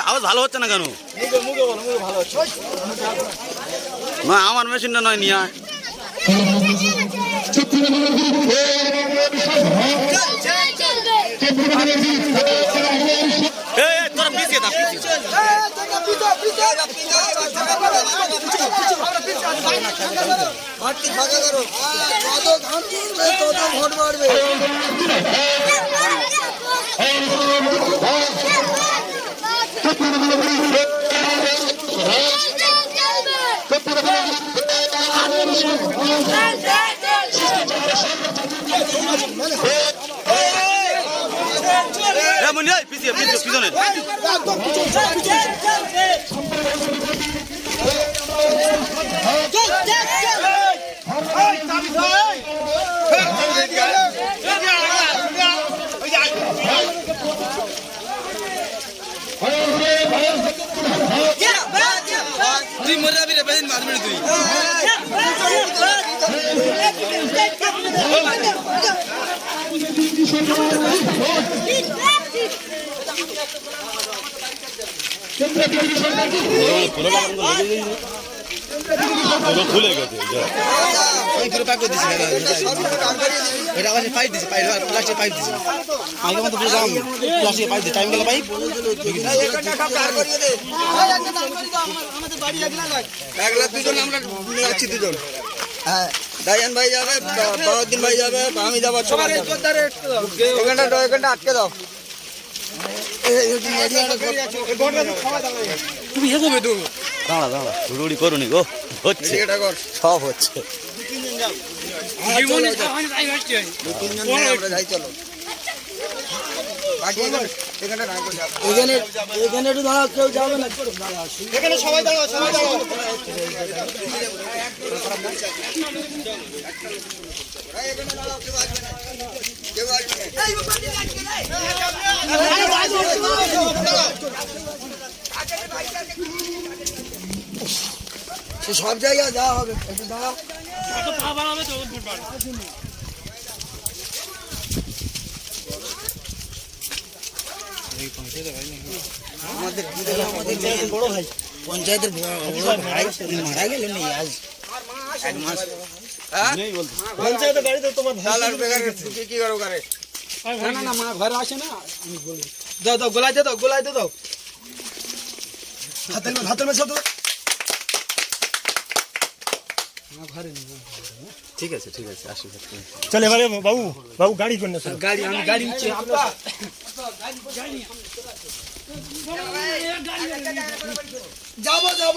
আওয়াজ ভালো হচ্ছে না কেন না আমার মেশিনটা নয় নিয়ে আয়। ভোট বাড়বে এই, পিছিয়ে, পিছিয়ে, পিছনে। তুই মরে যাবি রে বেদিন মারবি তুই পুরো খুলে গেছে এটা আবার পাইপ দিছি পাইপ প্লাস্টিক পাইপ দিছি আগে মতো পুরো দাম প্লাস্টিক পাইপ দিছি টাইম গেল পাইপ এক লাখ দুজন আমরা দুজন হ্যাঁ। দায়ান ভাই যাবে বড়দিন ভাই যাবে আমি যাব সবাই এখানটা এখানটা আটকে দাও। তুমি হে কবে তুমি। দাঁড়া দাঁড়া হুড়ুড়ি করুনি গো। হচ্ছে। এটা কর সব হচ্ছে। দু তিনজন যাই চলো। এখানে- একটু কেউ যাবে না। সবাই দাঁড়াও সবাই দাঁড়াও। সব জায়গায় যাওয়া হবে। একটু দাঁড়াও। তোমার কি করো না না না মা ঘরে দাও দাও গোলাই দে দাও গোলাই দে দাও হাতের হাতের মে সব ঠিক আছে ঠিক আছে আসি চল এবারে বাবু বাবু গাড়ি করে না গাড়ি আমি গাড়ি নিচ্ছি যাব যাব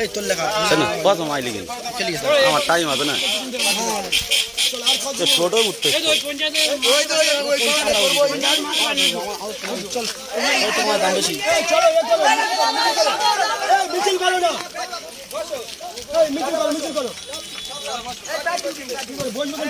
এই তোর লেখা শোনো আমার টাইম হবে না। ছোট উঠতে তোমার দাম বেশি মিছিল করো না মিছিল করো। মিছিল করো বসবে